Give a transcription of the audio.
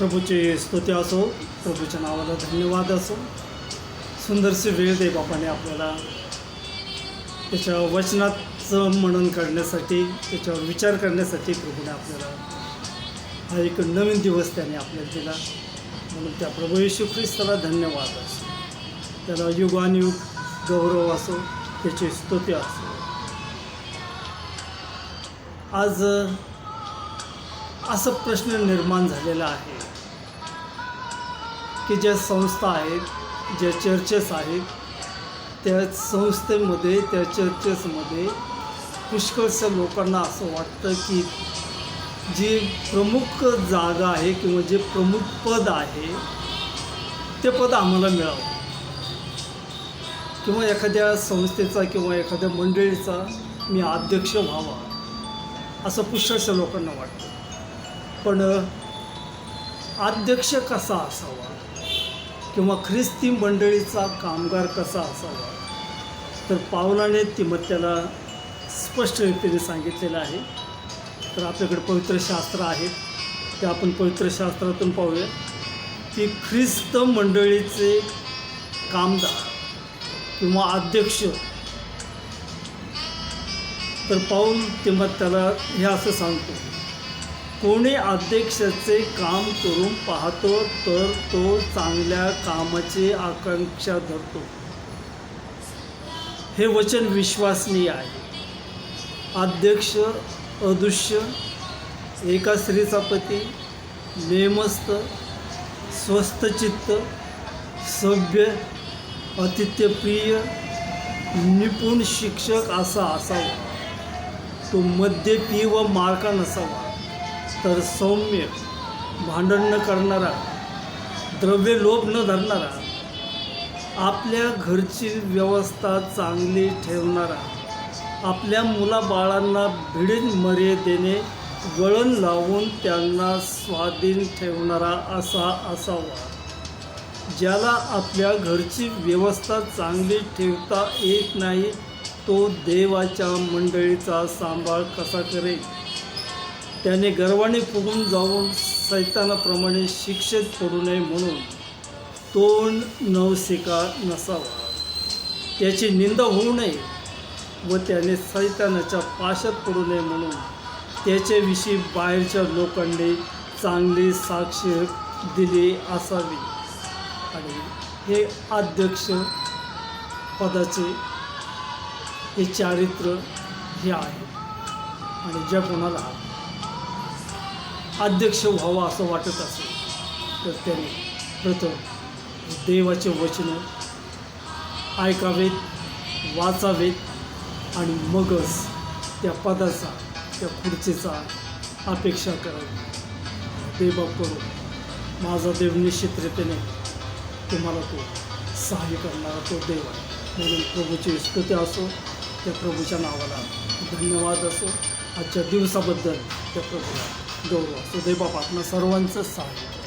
प्रभूचे स्तुती असो प्रभूच्या नावाला धन्यवाद असो. सुंदरशी वेळ दे बापाने आपल्याला. त्याच्या वचनाचं मनन करण्यासाठी त्याच्यावर विचार करण्यासाठी प्रभूने आपल्याला हा एक नवीन दिवस त्याने आपल्याला दिला. म्हणून त्या प्रभू येशू ख्रिस्ताला धन्यवाद असो. त्याला युगानयुग गौरव असो त्याची स्तुती असो. आज असं प्रश्न निर्माण झालेला आहे की ज्या संस्था आहेत ज्या चर्चेस आहेत त्या संस्थेमध्ये त्या चर्चेसमध्ये पुष्कळशा लोकांना असं वाटतं की जी प्रमुख जागा आहे किंवा जे प्रमुख पद आहे ते पद आम्हाला मिळावं. किंवा एखाद्या संस्थेचा किंवा एखाद्या मंडळीचा मी अध्यक्ष व्हावा असं पुष्कळशा लोकांना वाटतं. पण अध्यक्ष कसा असावा? किंवा ख्रिस्ती मंडळीचा कामगार कसा असावा? तर पावलाने तिमत्याला स्पष्ट रीतीने सांगितलेलं आहे. तर आपल्याकडे पवित्र शास्त्र आहेत ते आपण पवित्र शास्त्रातून पाहूया. की ख्रिस्त मंडळीचे कामदार किंवा अध्यक्ष तर पाऊल तेव्हा त्याला हे असं सांगतो. कोणी अध्यक्षाचे काम करून पाहतो तर तो चांगल्या कामाची आकांक्षा धरतो. हे वचन विश्वासनीय आहे. अध्यक्ष अदृश्य एका स्त्रीचा पती नेमस्त स्वस्थचित्त सभ्य अतिथ्यप्रिय निपुण शिक्षक असा असावा. तो मद्यपी व मार्का नसावा. तर सौम्य भांडण न करणारा द्रव्य लोभ न धरणारा आपल्या घरची व्यवस्था चांगली ठेवणारा आपल्या मुलाबाळांना भिडीत मर्यादेने वळण लावून त्यांना स्वाधीन ठेवणारा असा असावा ज्याला आपल्या घरची व्यवस्था चांगली ठेवता येत नाही तो देवाच्या मंडळीचा सांभाळ कसा करेल? त्याने गर्वाने फुगून जाऊन सैतानाप्रमाणे शिक्षेत पडू नये म्हणून तोंड नवशिका नसावा. त्याची निंदा होऊ नये व त्याने सैतानाच्या पाशात पडू नये म्हणून त्याच्याविषयी बाहेरच्या लोकांनी चांगली साक्ष दिली असावी. आणि हे अध्यक्ष पदाचे हे चारित्र्य हे आहे. आणि ज्या कोणाला अध्यक्ष व्हावा असं वाटत असेल तर त्याने प्रथम देवाचे वचन ऐकावेत वाचावेत आणि मगच त्या पदाचा त्या खुर्चीचा अपेक्षा करावी. देवा करू माझा देव निश्चित रीतीने तुम्हाला तो सहाय्य करणारा तो देव आहे. म्हणून प्रभूची स्तुती असो त्या प्रभूच्या नावाला धन्यवाद असो. आजच्या दिवसाबद्दल त्या प्रभूला गौरव. असो देवबाप सर्वांचं सहाय्य